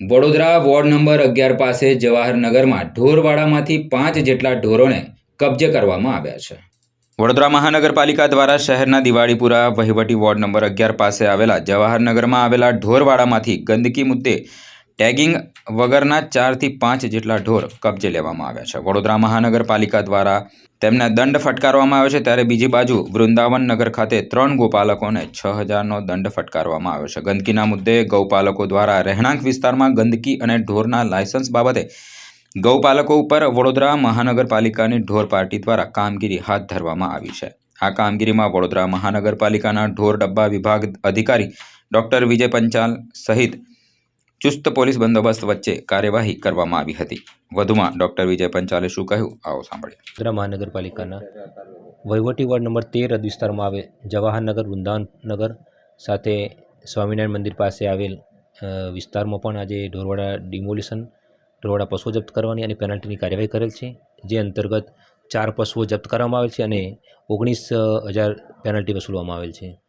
Vadodara ward number અગિયાર પાસે જવાહરનગરમાં ઢોરવાડામાંથી પાંચ જેટલા ઢોરોને કબજે કરવામાં આવ્યા છે. વડોદરા મહાનગરપાલિકા દ્વારા શહેરના દિવાળીપુરા, વહીવટી વોર્ડ નંબર અગિયાર પાસે આવેલા જવાહરનગરમાં આવેલા ઢોરવાડામાંથી ગંદકી મુદ્દે ટેગિંગ વગરના ચારથી પાંચ જેટલા ઢોર કબજે લેવામાં આવ્યા છે. વડોદરા મહાનગરપાલિકા દ્વારા તેમને દંડ ફટકારવામાં આવ્યો છે. ત્યારે બીજી બાજુ વૃંદાવન નગર ખાતે ત્રણ ગોપાલકોને છ હજારનો દંડ ફટકારવામાં આવ્યો છે. ગંદકીના મુદ્દે ગૌપાલકો દ્વારા રહેણાંક વિસ્તારમાં ગંદકી અને ઢોરના લાયસન્સ બાબતે ગૌપાલકો ઉપર વડોદરા મહાનગરપાલિકાની ઢોર પાર્ટી દ્વારા કામગીરી હાથ ધરવામાં આવી છે. આ કામગીરીમાં વડોદરા મહાનગરપાલિકાના ઢોર ડબ્બા વિભાગ અધિકારી ડોક્ટર વિજય પંચાલ સહિત ચુસ્ત પોલીસ બંદોબસ્ત વચ્ચે કાર્યવાહી કરવામાં આવી હતી. વધુમાં ડોક્ટર વિજય પંચાલે શું કહ્યું? આવો સાંભળીએ. વડોદરા મહાનગરપાલિકાના વહીવટી વોર્ડ નંબર તેર વિસ્તારમાં આવેલ જવાહરનગર, વૃંદાવનનગર સાથે સ્વામિનારાયણ મંદિર પાસે આવેલ વિસ્તારમાં પણ આજે ઢોરવાડા ડિમોલિશન, ઢોરવાડા પશુઓ જપ્ત કરવાની અને પેનલ્ટીની કાર્યવાહી કરેલ છે. જે અંતર્ગત ચાર પશુઓ જપ્ત કરવામાં આવેલ છે અને ઓગણીસ હજાર પેનલ્ટી વસૂલવામાં આવેલ છે.